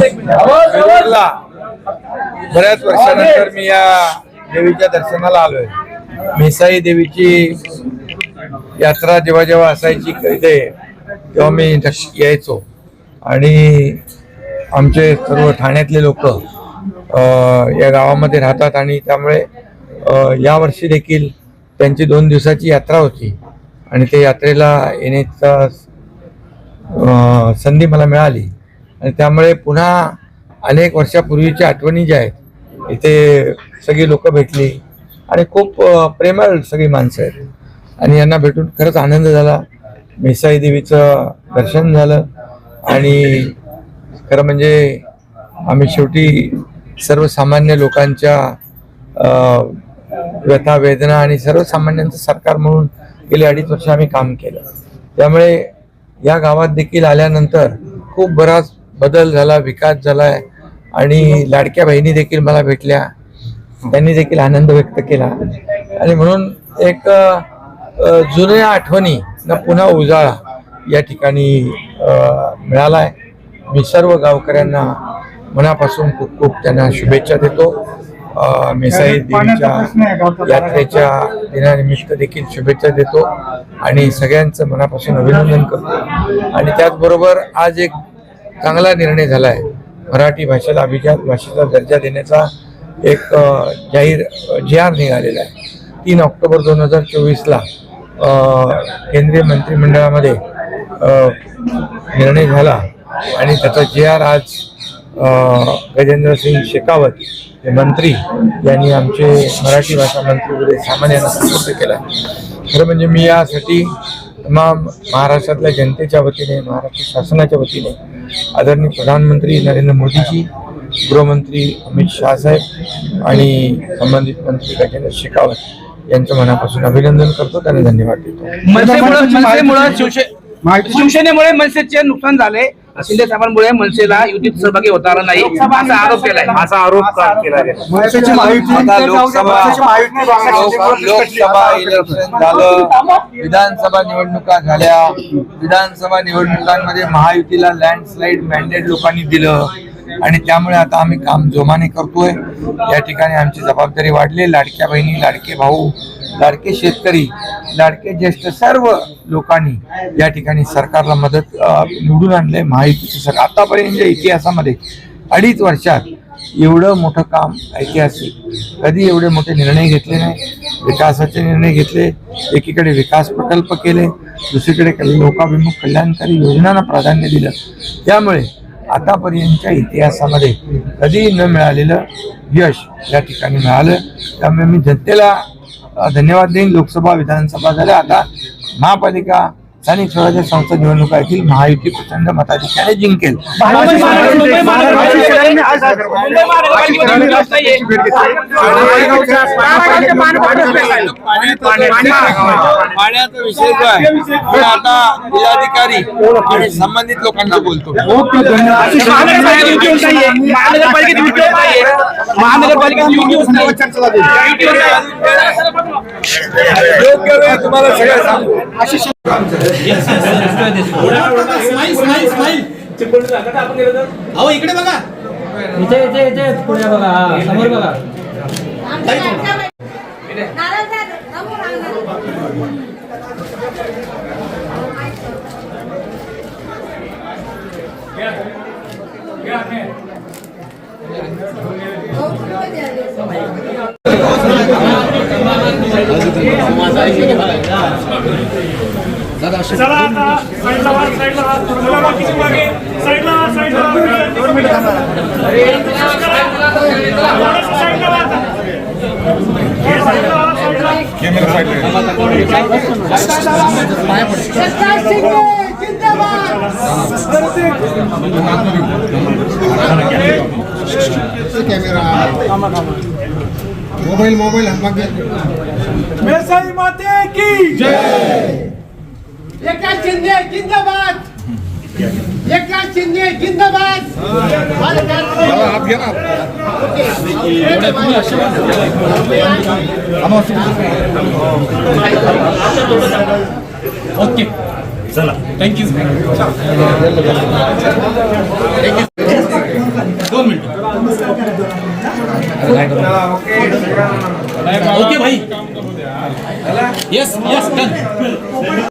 वेरूळला बऱ्याच वर्षानंतर मी या देवीच्या दर्शनाला आलोय. मेसाई देवीची यात्रा जेव्हा जेव्हा असायची इथे तेव्हा मी यायचो. आणि आमचे सर्व ठाण्यातले लोक या गावामध्ये राहतात आणि त्यामुळे यावर्षी देखील त्यांची दोन दिवसाची यात्रा होती. आणि त्या यात्रेला येण्याचा संधी मला मिळाली. आणि त्यामुळे पुन्हा अनेक वर्षापूर्वीच्या आठवणी ज्या आहेत इथे सगळी लोक भेटली. आणि खूप प्रेमळ सगळी माणसं आहेत. आणि यांना भेटून खरंच आनंद झाला. मेसाई देवीचं दर्शन झालं. आणि खरं म्हणजे आम्ही शेवटी सर्वसामान्य लोकांच्या व्यथा वेदना आणि सर्वसामान्यांचं सरकार म्हणून गेले अडीच वर्ष आम्ही काम केलं. त्यामुळे या गावात देखील आल्यानंतर खूप बराच बदल झाला विकास झालाय आणि लाडक्या बहिणी देखील मला भेटल्या. त्यांनी देखील आनंद व्यक्त केला. आणि म्हणून एक जुन्या आठवणी ना पुन्हा उजाळा या ठिकाणी अ, मिळालाय. मी सर्व गावकऱ्यांना मनापासून खूप खूप त्यांना शुभेच्छा देतो. मेसाई देवीच्या यात्रेच्या दिनानिमित्त देखील शुभेच्छा देतो. आणि सगळ्यांचं मनापासून अभिनंदन करतो. आणि त्याचबरोबर आज एक चांगला निर्णय झाला आहे मराठी भाषेला अभिजात भाषेचा दर्जा देण्याचा एक जाहीर जी आर निघालेला आहे. तीन ऑक्टोबर दोन हजार चोवीसला केंद्रीय मंत्रिमंडळामध्ये निर्णय झाला आणि त्याचा जे आर आज गजेंद्र सिंग शेखावत हे मंत्री यांनी आमचे मराठी भाषा मंत्री सामान्यांना सामंत केला खरं म्हणजे मी यासाठी तमाम महाराष्ट्रातल्या जनतेच्या वतीने महाराष्ट्र शासनाच्या वतीने आदरणीय प्रधानमंत्री नरेंद्र मोदीजी गृहमंत्री अमित शहा साहेब आणि संबंधित मंत्री गजेंद्र शेखावत यांचं मनापासून अभिनंदन करतो त्यांना धन्यवाद देतो. शिवसेनेमुळे मनसेचे नुकसान झाले. शिंदे साहेबांमुळे मनसेला युतीत सहभागी होता आला नाही असा आरोप केलाय. असा आरोप का केला गेला मनसेची महायुती आता लोकसभा इलेक्शन झालं. विधानसभा निवडणुका झाल्या. विधानसभा निवडणुकांमध्ये महायुतीला लँडस्लाईड मॅन्डेट लोकांनी दिलं. आणि त्यामुळे आता आम्ही काम जोमाने करतोय. या ठिकाणी आमची जबाबदारी वाढली. लाडक्या बहिणी लाडके भाऊ लाडके शेतकरी लाडके ज्येष्ठ सर्व लोकांनी या ठिकाणी सरकारला मदत निवडून आणले महायुतीचं सरकार आतापर्यंतच्या म्हणजे इतिहासामध्ये अडीच वर्षात एवढं मोठं काम ऐतिहासिक कधी एवढे मोठे निर्णय घेतले नाही. विकासाचे निर्णय घेतले एकीकडे विकास प्रकल्प केले दुसरीकडे लोकाभिमुख कल्याणकारी योजनांना प्राधान्य दिलं. त्यामुळे आतापर्यंतच्या इतिहासामध्ये कधी न मिळालेलं यश या ठिकाणी मिळालं. त्यामुळे मी जनतेला धन्यवाद देईन. लोकसभा विधानसभा झाल्या. आता महापालिका स्थानिक स्वराज्य संस्था निवडणुका येथील महायुती प्रचंड मताधिक्याने जिंकेल. पाण्याचा विषय जो आहे मी आता जिल्हाधिकारी आणि संबंधित लोकांना बोलतो महानगरपालिकेत युती योग्य वेळ तुम्हाला सगळं सांगू. अहो इकडे बघा. इथे इथे इथे पुढे बघा समोर बघा. चला आता साईडला व्हा, साईडला बाकीची मागे. साईडला साईडला मोबाईल मोबाईल मेसाई माते की एकनाथ शिंदे जिंदाबाद! एकनाथ शिंदे जिंदाबाद! ओके. चला. थँक्यू चला, ओके ओके. भाई. Yes yes done